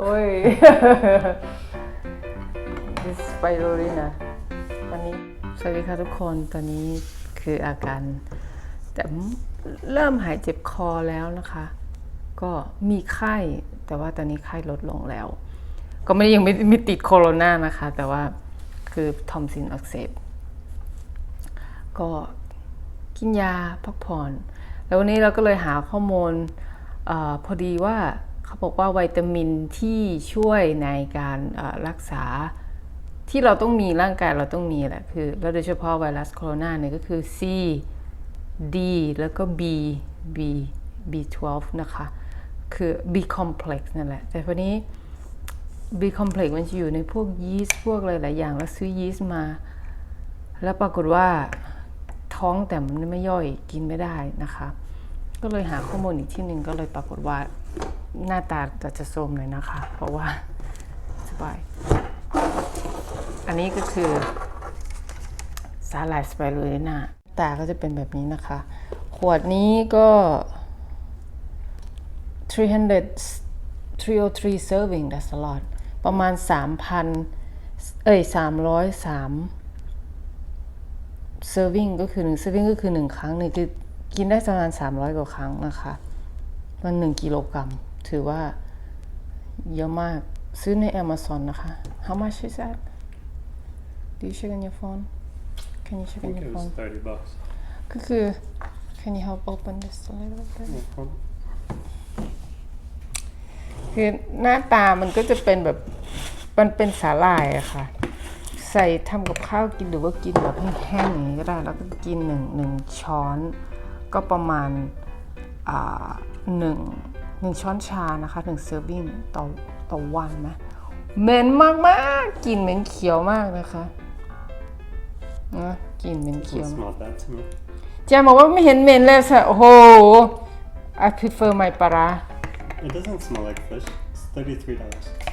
โอ้ย this spirulina ตอนนี้สวัสดีค่ะทุกคนตอนนี้คืออาการแต่เริ่มหายเจ็บคอแล้วนะคะ ก็มีไข้แต่ว่าตอนนี้ไข้ลดลงแล้ว ก็ไม่ยังไม่ไม่ติดโคโรนานะคะ แต่ว่าคือทอมซินอักเสบก็กินยาพักผ่อน แล้ววันนี้เราก็เลยหาข้อมูลอพอดีว่า เขาบอกว่าวิตามินที่ช่วยในการรักษาที่เราต้องมีร่างกายเราต้องมีแหละคือแล้วโดยเฉพาะไวรัสโคโรนาเนี่ยก็คือ C D แล้วก็ B B B12 นะคะ คือ B complex นั่นแหละ แต่พอนี้ B complex มันจะอยู่ในพวกยีสต์พวกอะไรหลายอย่าง แล้วซื้อยีสต์มา แล้วปรากฏว่าท้องแต่มันไม่ย่อยกินไม่ได้นะคะ ก็เลยหาข้อมูลอีกที่หนึ่งก็เลยปรากฏว่า หน้าตาจะจะโทมเลยนะคะ เพราะว่าสบาย อันนี้ก็คือสาหร่ายสไปรูลิน่าตาก็จะเป็นแบบนี้นะคะ ขวดนี้ก็ 300 303 serving that's a lot ประมาณ 3,000 เอ้ย 303 serving ก็คือ1 serving ก็คือ 1 ครั้งนึ่งคือกินได้ประมาณ 300 กว่าครั้งนะคะ มัน 1 กิโลกรัม ถือว่าเยอะมากซื้อใน Amazon นะคะ How much is that Do you check on your phone Can you check I on think your it was phone 30 bucks. ก็คือ Can you help open this a little bit No problem. คือหน้าตามันก็จะเป็นแบบมันเป็นสาหร่ายอะค่ะ ใส่ทำกับข้าวกินหรือว่ากินแบบแห้งๆอย่างนี้ก็ได้แล้วก็กินหนึ่งหนึ่งช้อน ก็ประมาณอ่าหนึ่ง หนึ่งช้อนชานะคะหนึ่งเซอร์วิงต่อต่อวันนะเหม็นมากๆกลิ่นเหม็นเขียวมากนะคะนะกลิ่นเหม็นเขียว Doesn't smell bad to me. แจมบอกว่าไม่เห็นเหม็นเลยสิโอ้โห I prefer my ปลาร้า It doesn't smell like fish. It's $33.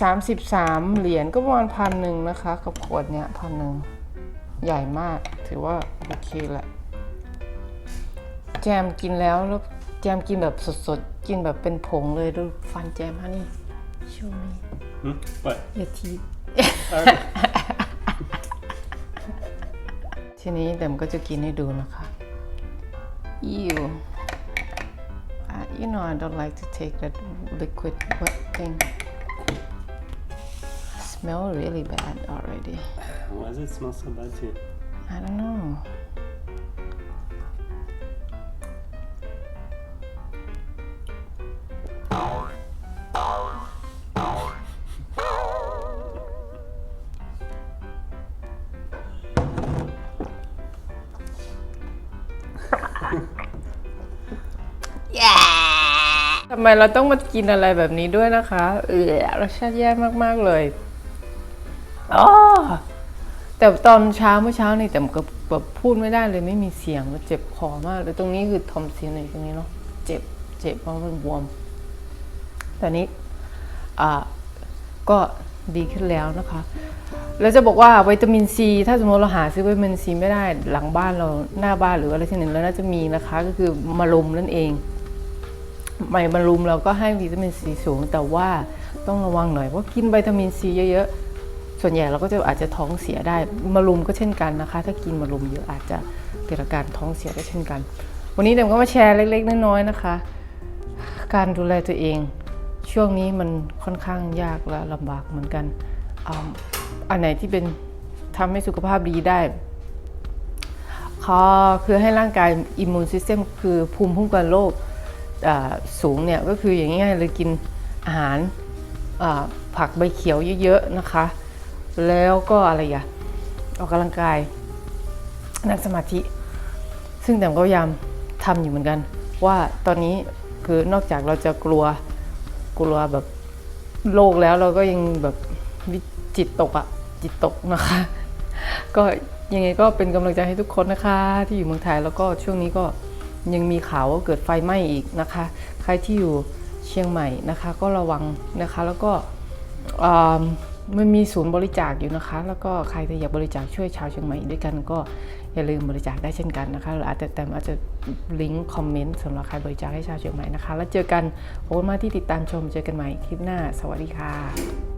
33 เหรียญก็ประมาณพันหนึ่งนะคะ กับขวดเนี้ยพันหนึ่งใหญ่มาก ถือว่าโอเคแหละ แจมกินแล้วแล้วแจมกินแบบสดๆ กินแบบเป็นผงเลยดูฟันแจมฮะนี่ช่วนี้ Hmm? What? อย่าทีบ Alright. ทีนี้แตมก็จะกินให้ดูนะคะ Ew uh, you know I don't like to take that liquid wet thing smell really bad already Why does it smell so bad to you? I don't know. ทำไมเราต้องมากินอะไรแบบนี้ด้วยนะคะ เออรสชาติแย่มากๆเลยอ๋อแต่ตอนเช้าเมื่อเช้านี่แต่ก็แบบพูดไม่ได้เลยไม่มีเสียงแล้วเจ็บคอมากเลยตรงนี้คือทอมซินในตรงนี้เนาะเจ็บเจ็บเพราะมันบวมตอนนี้อ่าก็ ดีขึ้นแล้วนะคะ แล้วจะบอกว่าวิตามินซี ถ้าสมมติเราหาซื้อวิตามินซีไม่ได้หลังบ้านเราหน้าบ้านหรืออะไรที่หนึ่งแล้วน่าจะมีนะคะ ก็คือมะรุมนั่นเองใบมะรุมเราก็ให้วิตามินซีสูง แต่ว่าต้องระวังหน่อยเพราะกินวิตามินซีเยอะๆส่วนใหญ่เราก็จะอาจจะท้องเสียได้มะรุมก็เช่นกันนะคะ ถ้ากินมะรุมเยอะอาจจะเกิดอาการท้องเสียได้เช่นกัน วันนี้เดมก็มาแชร์เล็กๆน้อยๆนะคะ การดูแลตัวเอง ช่วงนี้มันค่อนข้างยากและลำบากเหมือนกันอ่าอันไหนที่เป็นทำให้สุขภาพดีได้คือให้ร่างกายอิมมูนซิสเต็มคือภูมิคุ้มกันโรคสูงเนี่ยก็คืออย่างง่ายๆเลยกินอาหารผักใบเขียวเยอะๆนะคะ แล้วก็อะไรอะออกกำลังกายนั่งสมาธิ ซึ่งแต่ก็พยายามทำอยู่เหมือนกัน ว่าตอนนี้คือนอกจากเราจะกลัว กลัวแบบโลกแล้วเราก็ยังแบบจิตตกอะจิตตกนะคะ ก็ยังไงก็เป็นกำลังใจให้ทุกคนนะคะ ที่อยู่เมืองไทยแล้วก็ช่วงนี้ก็ยังมีข่าวว่าเกิดไฟไหม้อีกนะคะ ใครที่อยู่เชียงใหม่นะคะ ก็ระวังนะคะแล้วก็อ่า มันมีศูนย์บริจาคอยู่นะคะ แล้วก็ใครที่อยากบริจาคช่วยชาวเชียงใหม่ด้วยกันก็อย่าลืมบริจาคได้เช่นกันนะคะหรืออาจจะแต่อาจจะลิงก์คอมเมนต์สำหรับใครบริจาคให้ชาวเชียงใหม่นะคะ แล้วเจอกันขอบคุณมากที่ติดตามชมเจอกันใหม่คลิปหน้า สวัสดีค่ะ